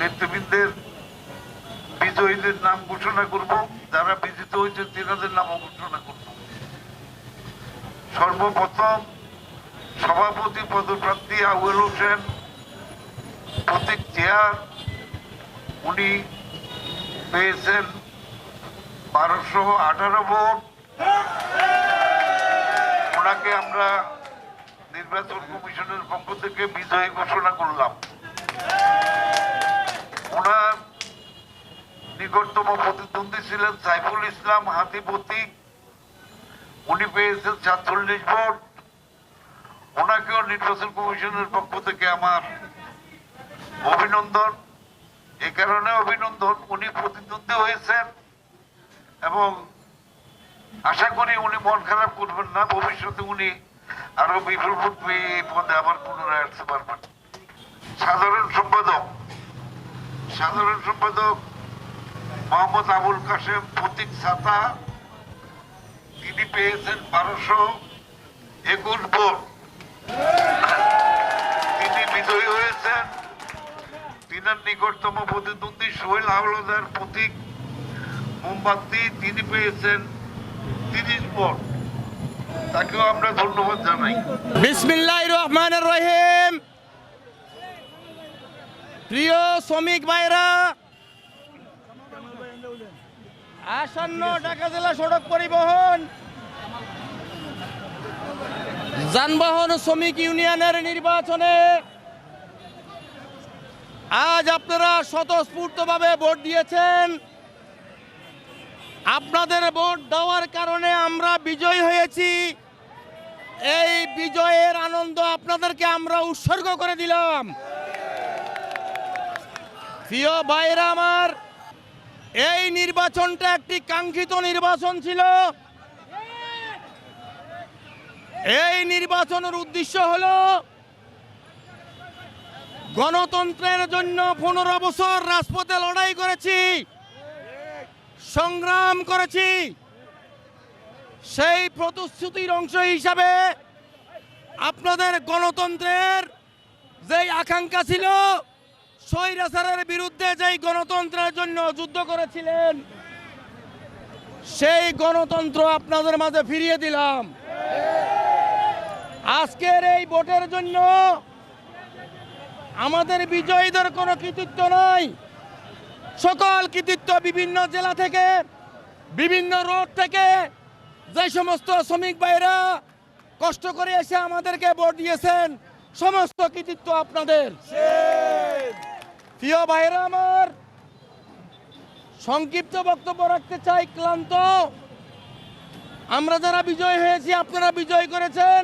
নেতৃবৃন্দের বিজয়ীদের নাম ঘোষণা করব, যারা বিজিত হয়েছে তিনাদের নামও ঘোষণা করব। সর্বপ্রথম সভাপতি পদপ্রার্থী আউয়েল হোসেন, প্রতীক চেয়ার, উনি পেয়েছেন বারোশো আঠারো ভোট। ওনাকে আমরা নির্বাচন কমিশনের পক্ষ থেকে বিজয়ী ঘোষণা করলাম। নিকটতম প্রতিদ্বন্দ্বী ছিলেন সাইফুল ইসলাম হাতি প্রতীক উনি পেয়েছেন সাতচল্লিশ ভোট। ওনাকেও নির্বাচন কমিশনের পক্ষ থেকে আমার অভিনন্দন। এ কারণে অভিনন্দন, উনি প্রতিদ্বন্দ্বী হয়েছেন এবং আশা করি উনি মন খারাপ করবেন না। ভবিষ্যতে উনি আরও বিপুল ভোট পেয়ে এই পদে আবার পুনরায় আসতে পারবেন। সাধারণ সম্পাদক সাধারণ সম্পাদক মোহাম্মদ আবুল কাশেম, প্রতীক ছাতা, তিনি পেয়েছেন বারোশো একুশ ভোট। তিনি বিজয়ী হয়েছেন। তিনার নিকটতম প্রতিদ্বন্দ্বী সোহেল হাওলাদার প্রতীক, মোমবাতি, তিনি পেয়েছেন তিরিশ ভোট। তাকেও আমরা ধন্যবাদ জানাই। বিসমিল্লাহ রহমান রহিম। প্রিয় শ্রমিক ভাইরা আসন্ন ঢাকা জেলা সড়ক পরিবহন। যানবাহন শ্রমিক ইউনিয়নের নির্বাচনে আজ আপনারা স্বতঃস্ফূর্তভাবে ভোট দিয়েছেন। আপনাদের ভোট দেওয়ার কারণে আমরা বিজয় হয়েছি। এই বিজয়ের আনন্দ আপনাদেরকে আমরা উৎসর্গ করে দিলাম। প্রিয় ভাইরা আমার এই নির্বাচনটা একটি কাঙ্ক্ষিত নির্বাচন ছিল। এই নির্বাচনের উদ্দেশ্য হলো গণতন্ত্রের জন্য পনেরো বছর রাজপথে লড়াই করেছি, সংগ্রাম করেছি। সেই প্রতিশ্রুতির অংশ হিসাবে আপনাদের গণতন্ত্রের যেই আকাঙ্ক্ষা ছিল স্বৈরাচারের বিরুদ্ধে যেই গণতন্ত্রের জন্য যুদ্ধ করেছিলেন, সেই গণতন্ত্র আপনাদের মাঝে ফিরিয়ে দিলাম। আজকের এই ভোটের জন্য আমাদের বিজয়ীদের কোনো কৃতিত্ব নাই। সকল কৃতিত্ব বিভিন্ন জেলা থেকে, বিভিন্ন রোড থেকে, যে সমস্ত শ্রমিক ভাইরা কষ্ট করে এসে আমাদেরকে ভোট দিয়েছেন, সমস্ত কৃতিত্ব আপনাদের। প্রিয় ভাইরা আমার, সংক্ষিপ্ত বক্তব্য রাখতে চাই, ক্লান্ত। আমরা যারা বিজয় হয়েছি, আপনারা বিজয় করেছেন।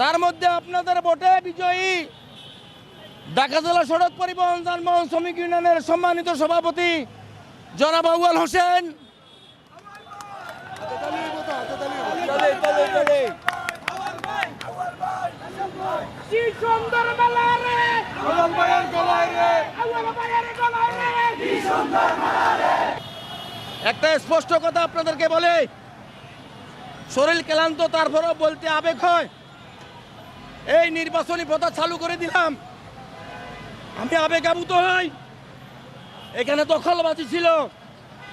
তার মধ্যে আপনাদের ভোটে বিজয়ী ঢাকা জেলা সড়ক পরিবহন যানবাহন শ্রমিক ইউনিয়নের সম্মানিত সভাপতি জনাব আউয়াল হোসেন। সুন্দর মেলা একটা স্পষ্ট কথা আপনাদেরকে বলে। শরীর ক্লান্ত, তারপরেও বলতে আবেগ হয়। এই নির্বাচনী প্রথা চালু করে দিলাম। আমি আবেগাভূত হই। এখানে দখলবাজি ছিল।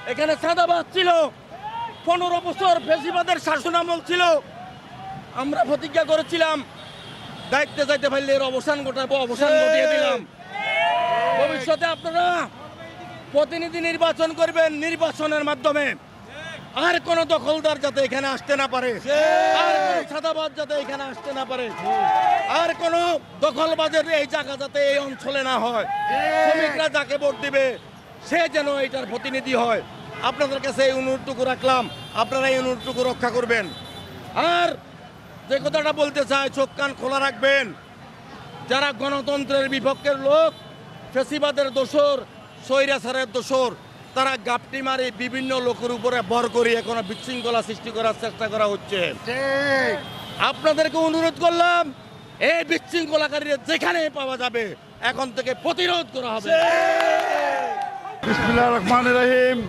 এখানে চাঁদাবাজ ছিল। পনেরো বছর ফেসিবাদের শাসনামল ছিল। আমরা প্রতিজ্ঞা করেছিলাম দায়িত্বে যাইতে পারলে এর অবসান ঘটাবো অবসান ঘটিয়ে দিলাম। ভবিষ্যতে আপনারা প্রতিনিধি নির্বাচন করবেন নির্বাচনের মাধ্যমে। আর কোন দখলদার যাতে এখানে আসতে না পারে। আর কোন সাদাবাদ যাতে এখানে আসতে না পারে। আর কোন দখলবাজের এই জায়গা যাতে এই অঞ্চলে না হয়। শ্রমিকরা যাকে ভোট দিবে সে যেন এটার প্রতিনিধি হয়। আপনাদের কাছে এই অনুরোধটুকু রাখলাম। আপনারা এই অনুরোধটুকু রক্ষা করবেন। আর যে কথাটা বলতে চাই চোখ কান খোলা রাখবেন। যারা গণতন্ত্রের বিপক্ষের লোক ফেসিবাদের দোসর স্বৈরাচারের দোসর তারা গাপটি মারি বিভিন্ন লোকের উপরে ভর করে এখন বিশৃঙ্খলা সৃষ্টি করার চেষ্টা করা হচ্ছে। আপনাদেরকে অনুরোধ করলাম এই বিশৃঙ্খলাকারীরা যেখানে পাওয়া যাবে এখন থেকে প্রতিরোধ করা হবে। রহমান রহিম।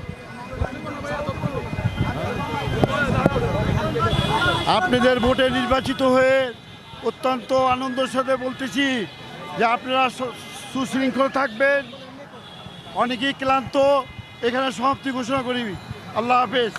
আপনাদের ভোটে নির্বাচিত হয়ে অত্যন্ত আনন্দের সাথে বলতেছি যে আপনারা সুশৃঙ্খল থাকবেন। অনেকেই ক্লান্ত। এখানে সমাপ্তি ঘোষণা করি। আল্লাহ হাফেজ।